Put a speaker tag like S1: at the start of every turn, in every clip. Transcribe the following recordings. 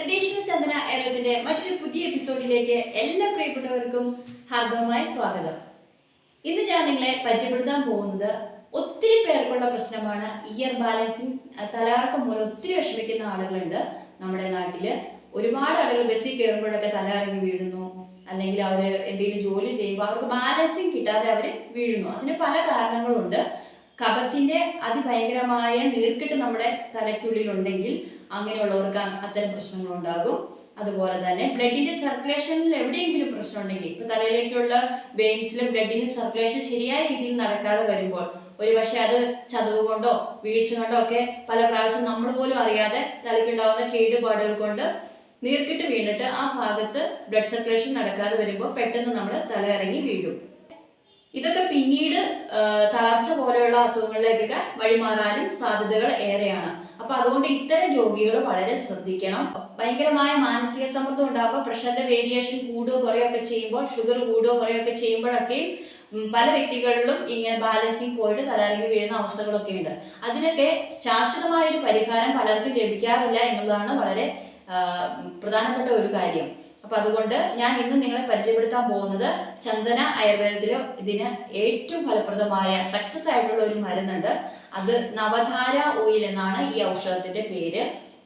S1: Traditional ചന്ദന ഏറത്തിന്റെ മറ്റൊരു പുതിയ എപ്പിസോഡിലേക്ക് എല്ലാ പ്രിയപ്പെട്ടവർക്കും ഹാർദവമായ സ്വാഗതം. ഇന്ന് ഞാൻ നിങ്ങളെ പരിചയപ്പെടുത്താൻ പോകുന്നത് ഒത്തിരി പേർക്കുള്ള പ്രശ്നമാണ്. ഇയർ ബാലൻസിങ് തലകറക്കം മൂലം ഒത്തിരി വിഷമിക്കുന്ന ആളുകളുണ്ട് നമ്മുടെ നാട്ടിൽ. ഒരുപാട് ആളുകൾ ബസ്സിൽ കയറുമ്പോഴൊക്കെ തലകറങ്ങി വീഴുന്നു. അല്ലെങ്കിൽ അവർ എന്തെങ്കിലും ജോലി ചെയ്യുമ്പോൾ അവർക്ക് ബാലൻസിങ് കിട്ടാതെ അവർ വീഴുന്നു. അതിന് പല കാരണങ്ങളുണ്ട്. കഫത്തിന്റെ അതിഭയങ്കരമായ നീർക്കെട്ട് നമ്മുടെ തലയ്ക്കുള്ളിലുണ്ടെങ്കിൽ അങ്ങനെയുള്ളവർക്ക് അത്തരം പ്രശ്നങ്ങൾ ഉണ്ടാകും അതുപോലെ തന്നെ ബ്ലഡിന്റെ സർക്കുലേഷനിൽ എവിടെയെങ്കിലും പ്രശ്നം ഉണ്ടെങ്കിൽ ഇപ്പൊ തലയിലേക്കുള്ള വെയിൻസിൽ ബ്ലഡിന്റെ സർക്കുലേഷൻ ശരിയായ രീതിയിൽ നടക്കാതെ വരുമ്പോൾ ഒരു പക്ഷെ അത് ചതവ് കൊണ്ടോ വീഴ്ച കൊണ്ടോ ഒക്കെ പല പ്രാവശ്യം നമ്മൾ പോലും അറിയാതെ തലയ്ക്കുണ്ടാവുന്ന കേടുപാടുകൾ കൊണ്ട് നീർക്കിട്ട് വീണിട്ട് ആ ഭാഗത്ത് ബ്ലഡ് സർക്കുലേഷൻ നടക്കാതെ വരുമ്പോൾ പെട്ടെന്ന് നമ്മൾ തല ഇറങ്ങി വീഴും. ഇതൊക്കെ പിന്നീട് തളർച്ച പോലെയുള്ള അസുഖങ്ങളിലേക്കൊക്കെ വഴിമാറാനും സാധ്യതകൾ ഏറെയാണ്. അപ്പൊ അതുകൊണ്ട് ഇത്തരം രോഗികൾ വളരെ ശ്രദ്ധിക്കണം. ഭയങ്കരമായ മാനസിക സമ്മർദ്ദം ഉണ്ടാകുമ്പോൾ പ്രഷറിന്റെ വേരിയേഷൻ കൂടുകയോ കുറയൊക്കെ ചെയ്യുമ്പോൾ ഷുഗർ കൂടുകയോ കുറയൊക്കെ ചെയ്യുമ്പോഴൊക്കെ പല വ്യക്തികളിലും ഇങ്ങനെ ബാലൻസിങ് പോയിട്ട് തലകറങ്ങി വീഴുന്ന അവസ്ഥകളൊക്കെ ഉണ്ട്. അതിനൊക്കെ ശാശ്വതമായ ഒരു പരിഹാരം പലർക്കും ലഭിക്കാറില്ല എന്നുള്ളതാണ് വളരെ പ്രധാനപ്പെട്ട ഒരു കാര്യം. അപ്പൊ അതുകൊണ്ട് ഞാൻ ഇന്ന് നിങ്ങളെ പരിചയപ്പെടുത്താൻ പോകുന്നത് ചന്ദന ആയുർവേദത്തിൽ ഇതിന് ഏറ്റവും ഫലപ്രദമായ സക്സസ് ആയിട്ടുള്ള ഒരു മരുന്നുണ്ട്. അത് നവധാര ഓയിൽ എന്നാണ് ഈ ഔഷധത്തിന്റെ പേര്.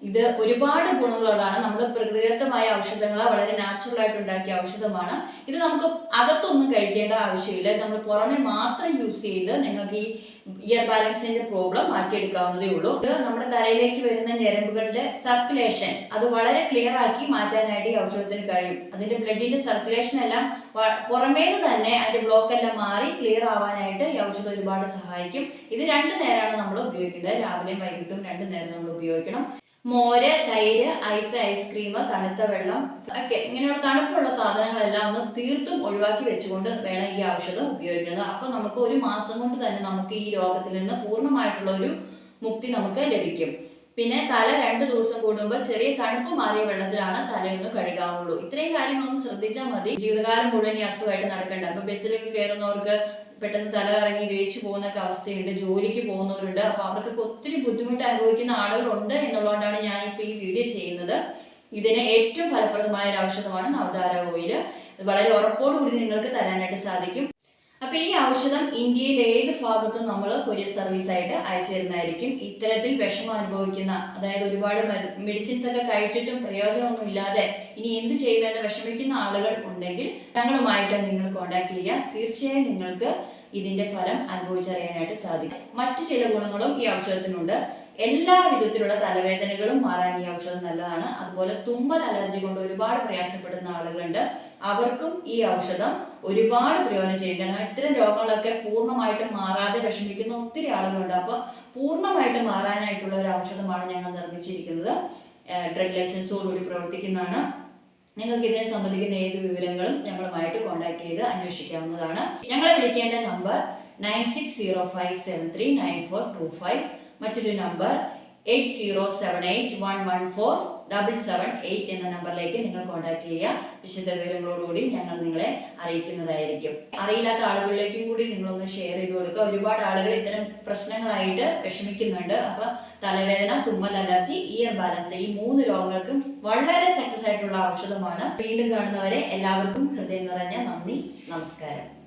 S1: ഇത് ഒരുപാട് ഗുണങ്ങളുള്ളതാണ് നമ്മൾ പ്രകൃതിദത്തമായ ഔഷധങ്ങൾ വളരെ നാച്ചുറൽ ആയിട്ട് ഉണ്ടാക്കിയ ഔഷധമാണ്. ഇത് നമുക്ക് അകത്തൊന്നും കഴിക്കേണ്ട ആവശ്യമില്ല. നമ്മൾ പുറമെ മാത്രം യൂസ് ചെയ്ത് നിങ്ങൾക്ക് ഈ ഇയർ ബാലൻസിന്റെ പ്രോബ്ലം മാറ്റിയെടുക്കാവുന്നതേ ഉള്ളൂ. ഇത് നമ്മുടെ തലയിലേക്ക് വരുന്ന ഞരമ്പുകളുടെ സർക്കുലേഷൻ അത് വളരെ ക്ലിയർ ആക്കി മാറ്റാനായിട്ട് ഈ ഔഷധത്തിന് കഴിയും. അതിന്റെ ബ്ലഡിന്റെ സർക്കുലേഷൻ എല്ലാം പുറമേ തന്നെ അതിന്റെ ബ്ലോക്ക് എല്ലാം മാറി ക്ലിയർ ആവാനായിട്ട് ഈ ഔഷധം ഒരുപാട് സഹായിക്കും. ഇത് രണ്ട് നേരമാണ് നമ്മൾ ഉപയോഗിക്കേണ്ടത്. രാവിലെയും വൈകിട്ടും രണ്ട് നേരം നമ്മൾ ഉപയോഗിക്കണം. മോര് തൈര് ഐസ് ഐസ്ക്രീം തണുത്ത വെള്ളം ഒക്കെ ഇങ്ങനെയുള്ള തണുപ്പുള്ള സാധനങ്ങളെല്ലാം ഒന്ന് തീർത്തും ഒഴിവാക്കി വെച്ചുകൊണ്ട് വേണം ഈ ഔഷധം ഉപയോഗിക്കുന്നത്. അപ്പോൾ നമുക്ക് ഒരു മാസം കൊണ്ട് തന്നെ നമുക്ക് ഈ രോഗത്തിൽ നിന്ന് പൂർണമായിട്ടുള്ള ഒരു മുക്തി നമുക്ക് ലഭിക്കും. പിന്നെ തല രണ്ട് ദിവസം കൂടുമ്പോൾ ചെറിയ തണുപ്പ് മാറിയ വെള്ളത്തിലാണ് തലയൊന്ന് കഴുകാവുള്ളൂ. ഇത്രയും കാര്യങ്ങളൊന്ന് ശ്രദ്ധിച്ചാൽ മതി. ജീവിതകാലം മുഴുവൻ ഈ അസുഖമായിട്ട് നടക്കേണ്ട. അപ്പൊ ബസ്സിലൊക്കെ കയറുന്നവർക്ക് പെട്ടെന്ന് തല ഇറങ്ങി വേവിച്ചു പോകുന്നൊക്കെ അവസ്ഥയുണ്ട്. ജോലിക്ക് പോകുന്നവരുണ്ട്. അപ്പൊ അവർക്കൊക്കെ ഒത്തിരി ബുദ്ധിമുട്ട് അനുഭവിക്കുന്ന ആളുകളുണ്ട് എന്നുള്ളതുകൊണ്ടാണ് ഞാൻ ഇപ്പൊ ഈ വീഡിയോ ചെയ്യുന്നത്. ഇതിന് ഏറ്റവും ഫലപ്രദമായ ഒരു ഔഷധമാണ് നവതാര ഓയിൽ വളരെ ഉറപ്പോടുകൂടി നിങ്ങൾക്ക് തരാനായിട്ട് സാധിക്കും. അപ്പൊ ഈ ഔഷധം ഇന്ത്യയിലെ ഏത് ഭാഗത്തും നമ്മൾ കൊറിയർ സർവീസ് ആയിട്ട് അയച്ചു തരുന്നതായിരിക്കും ഇത്തരത്തിൽ വിഷമം അനുഭവിക്കുന്ന അതായത് ഒരുപാട് മെഡിസിൻസ് ഒക്കെ കഴിച്ചിട്ടും പ്രയോജനമൊന്നും ഇല്ലാതെ ഇനി എന്ത് ചെയ്യുമെന്ന് വിഷമിക്കുന്ന ആളുകൾ ഉണ്ടെങ്കിൽ ഞങ്ങളുമായിട്ട് നിങ്ങൾ കോൺടാക്ട് ചെയ്യുക. തീർച്ചയായും നിങ്ങൾക്ക് ഇതിന്റെ ഫലം അനുഭവിച്ചറിയാനായിട്ട് സാധിക്കും. മറ്റു ചില ഗുണങ്ങളും ഈ ഔഷധത്തിനുണ്ട്. എല്ലാ വിധത്തിലുള്ള തലവേദനകളും മാറാൻ ഈ ഔഷധം നല്ലതാണ്. അതുപോലെ തുമ്മൽ അലർജി കൊണ്ട് ഒരുപാട് പ്രയാസപ്പെടുന്ന ആളുകളുണ്ട്. അവർക്കും ഈ ഔഷധം ഒരുപാട് പ്രയോജനം ചെയ്യും. കാരണം ഇത്തരം രോഗങ്ങളൊക്കെ പൂർണമായിട്ടും മാറാതെ വിഷമിക്കുന്ന ഒത്തിരി ആളുകളുണ്ട്. അപ്പോൾ പൂർണമായിട്ട് മാറാനായിട്ടുള്ള ഒരു ഔഷധമാണ് ഞങ്ങൾ നിർമ്മിച്ചിരിക്കുന്നത്. ഡ്രഗ് ലൈസൻസോടുകൂടി പ്രവർത്തിക്കുന്നതാണ്. നിങ്ങൾക്ക് ഇതിനെ സംബന്ധിക്കുന്ന ഏത് വിവരങ്ങളും ഞങ്ങളുമായിട്ട് കോൺടാക്ട് ചെയ്ത് അന്വേഷിക്കാവുന്നതാണ്. ഞങ്ങളെ വിളിക്കേണ്ട number nine six zero five seven three nine four two five മറ്റൊരു number eight zero seven eight one one four double seven eight എന്ന നമ്പറിലേക്ക് നിങ്ങൾ കോൺടാക്ട് ചെയ്യുക. വിശദ വിവരങ്ങളോടുകൂടി ഞങ്ങൾ നിങ്ങളെ അറിയിക്കുന്നതായിരിക്കും. അറിയില്ലാത്ത ആളുകളിലേക്കും കൂടി നിങ്ങളൊന്ന് ഷെയർ ചെയ്ത് കൊടുക്കുക. ഒരുപാട് ആളുകൾ ഇത്തരം പ്രശ്നങ്ങളായിട്ട് വിഷമിക്കുന്നുണ്ട്. അപ്പൊ തലവേദന തുമ്മൽ അലർജി ഇയർ ബാലൻസ് ഈ മൂന്ന് രോഗങ്ങൾക്കും വളരെ സക്സസ് ആയിട്ടുള്ള ഔഷധമാണ്. വീണ്ടും കാണുന്നവരെ എല്ലാവർക്കും ഹൃദയം നിറഞ്ഞ നന്ദി നമസ്കാരം.